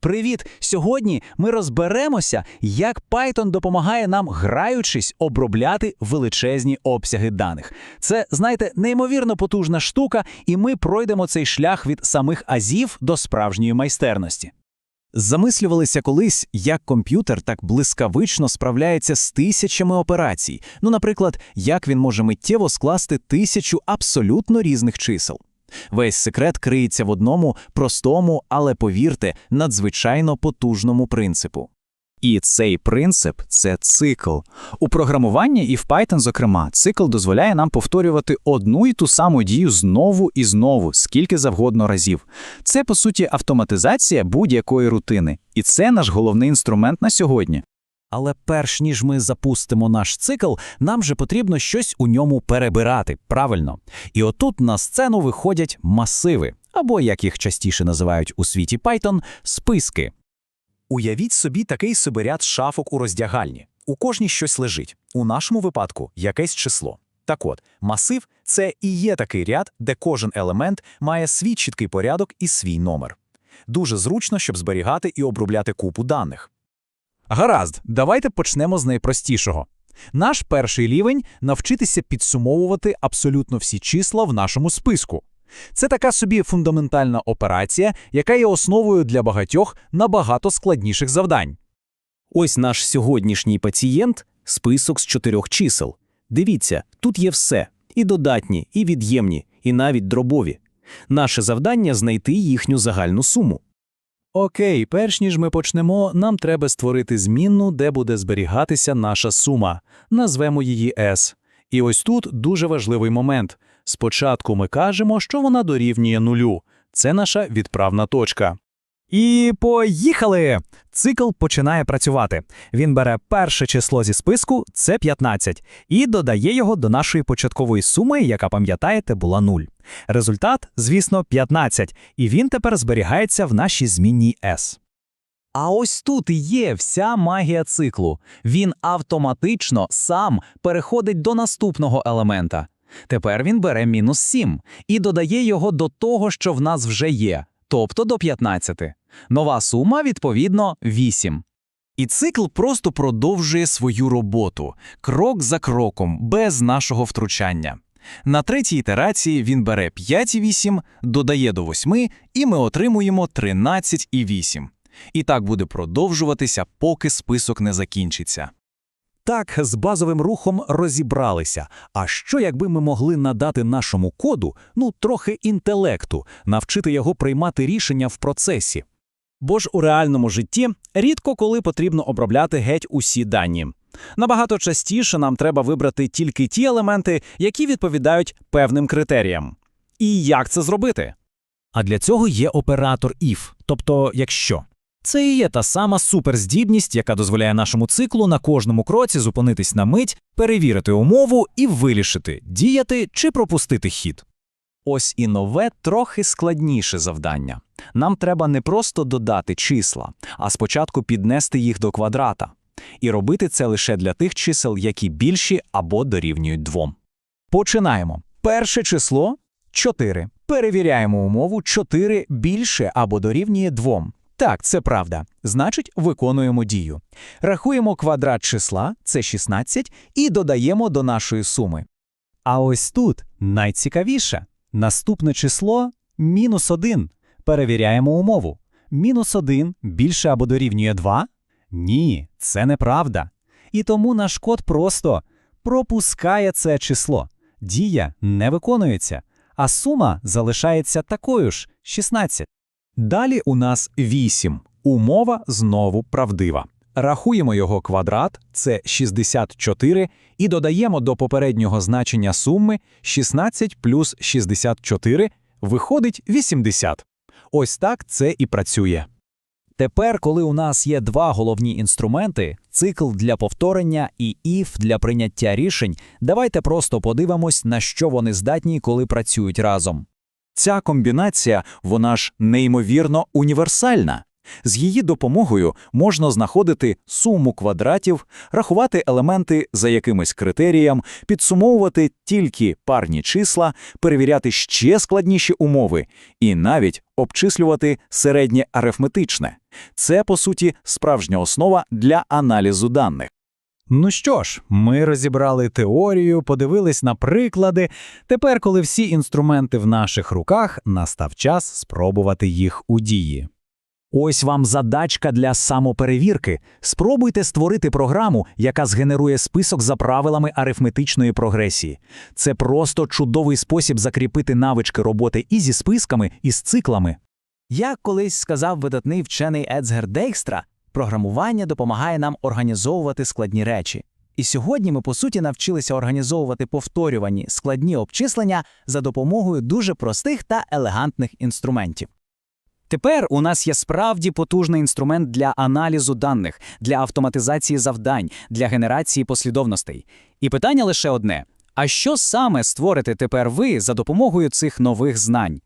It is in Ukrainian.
Привіт! Сьогодні ми розберемося, як Python допомагає нам, граючись, обробляти величезні обсяги даних. Це, знаєте, неймовірно потужна штука, і ми пройдемо цей шлях від самих азів до справжньої майстерності. Замислювалися колись, як комп'ютер так блискавично справляється з тисячами операцій. Ну, наприклад, як він може миттєво скласти тисячу абсолютно різних чисел. Весь секрет криється в одному простому, але повірте, надзвичайно потужному принципу. І цей принцип це цикл. У програмуванні і в Python, зокрема, цикл дозволяє нам повторювати одну і ту саму дію знову і знову, скільки завгодно разів. Це, по суті, автоматизація будь-якої рутини. І це наш головний інструмент на сьогодні. Але перш ніж ми запустимо наш цикл, нам же потрібно щось у ньому перебирати, правильно. І отут на сцену виходять масиви, або, як їх частіше називають у світі Python, списки. Уявіть собі такий собі ряд шафок у роздягальні. У кожній щось лежить. У нашому випадку якесь число. Так от, масив це і є такий ряд, де кожен елемент має свій чіткий порядок і свій номер. Дуже зручно, щоб зберігати і обробляти купу даних. Гаразд, давайте почнемо з найпростішого. Наш перший рівень навчитися підсумовувати абсолютно всі числа в нашому списку. Це така собі фундаментальна операція, яка є основою для багатьох набагато складніших завдань. Ось наш сьогоднішній пацієнт – список з чотирьох чисел. Дивіться, тут є все – і додатні, і від'ємні, і навіть дробові. Наше завдання – знайти їхню загальну суму. Окей, перш ніж ми почнемо, нам треба створити змінну, де буде зберігатися наша сума. Назвемо її S. І ось тут дуже важливий момент. Спочатку ми кажемо, що вона дорівнює нулю. Це наша відправна точка. І поїхали! Цикл починає працювати. Він бере перше число зі списку, це 15, і додає його до нашої початкової суми, яка, пам'ятаєте, була 0. Результат, звісно, 15, і він тепер зберігається в нашій змінній S. А ось тут і є вся магія циклу. Він автоматично сам переходить до наступного елемента. Тепер він бере мінус 7 і додає його до того, що в нас вже є, тобто до 15. Нова сума, відповідно, 8. І цикл просто продовжує свою роботу, крок за кроком, без нашого втручання. На третій ітерації він бере 5,8, додає до 8, і ми отримуємо 13,8. І так буде продовжуватися, поки список не закінчиться. Так, з базовим рухом розібралися. А що, якби ми могли надати нашому коду, ну, трохи інтелекту, навчити його приймати рішення в процесі? Бо ж у реальному житті рідко коли потрібно обробляти геть усі дані. Набагато частіше нам треба вибрати тільки ті елементи, які відповідають певним критеріям. І як це зробити? А для цього є оператор if, тобто якщо. Це і є та сама суперздібність, яка дозволяє нашому циклу на кожному кроці зупинитись на мить, перевірити умову і вирішити, діяти чи пропустити хід. Ось і нове, трохи складніше завдання. Нам треба не просто додати числа, а спочатку піднести їх до квадрата. І робити це лише для тих чисел, які більші або дорівнюють двом. Починаємо. Перше число 4. Перевіряємо умову 4 більше або дорівнює 2. Так, це правда. Значить, виконуємо дію. Рахуємо квадрат числа, це 16, і додаємо до нашої суми. А ось тут найцікавіше. Наступне число мінус 1. Перевіряємо умову. Мінус 1 більше або дорівнює 2? Ні, це неправда. І тому наш код просто пропускає це число. Дія не виконується, а сума залишається такою ж 16. Далі у нас 8. Умова знову правдива. Рахуємо його квадрат, це 64, і додаємо до попереднього значення суми 16 плюс 64, виходить 80. Ось так це і працює. Тепер, коли у нас є два головні інструменти цикл для повторення і if для прийняття рішень, давайте просто подивимось, на що вони здатні, коли працюють разом. Ця комбінація, вона ж неймовірно універсальна. З її допомогою можна знаходити суму квадратів, рахувати елементи за якимось критерієм, підсумовувати тільки парні числа, перевіряти ще складніші умови і навіть обчислювати середнє арифметичне. Це, по суті, справжня основа для аналізу даних. Ну що ж, ми розібрали теорію, подивились на приклади. Тепер, коли всі інструменти в наших руках, настав час спробувати їх у дії. Ось вам задачка для самоперевірки. Спробуйте створити програму, яка згенерує список за правилами арифметичної прогресії. Це просто чудовий спосіб закріпити навички роботи і зі списками, і з циклами. Як колись сказав видатний вчений Ецгер Дейкстра, програмування допомагає нам організовувати складні речі. І сьогодні ми, по суті, навчилися організовувати повторювані складні обчислення за допомогою дуже простих та елегантних інструментів. Тепер у нас є справді потужний інструмент для аналізу даних, для автоматизації завдань, для генерації послідовностей. І питання лише одне: а що саме створите тепер ви за допомогою цих нових знань?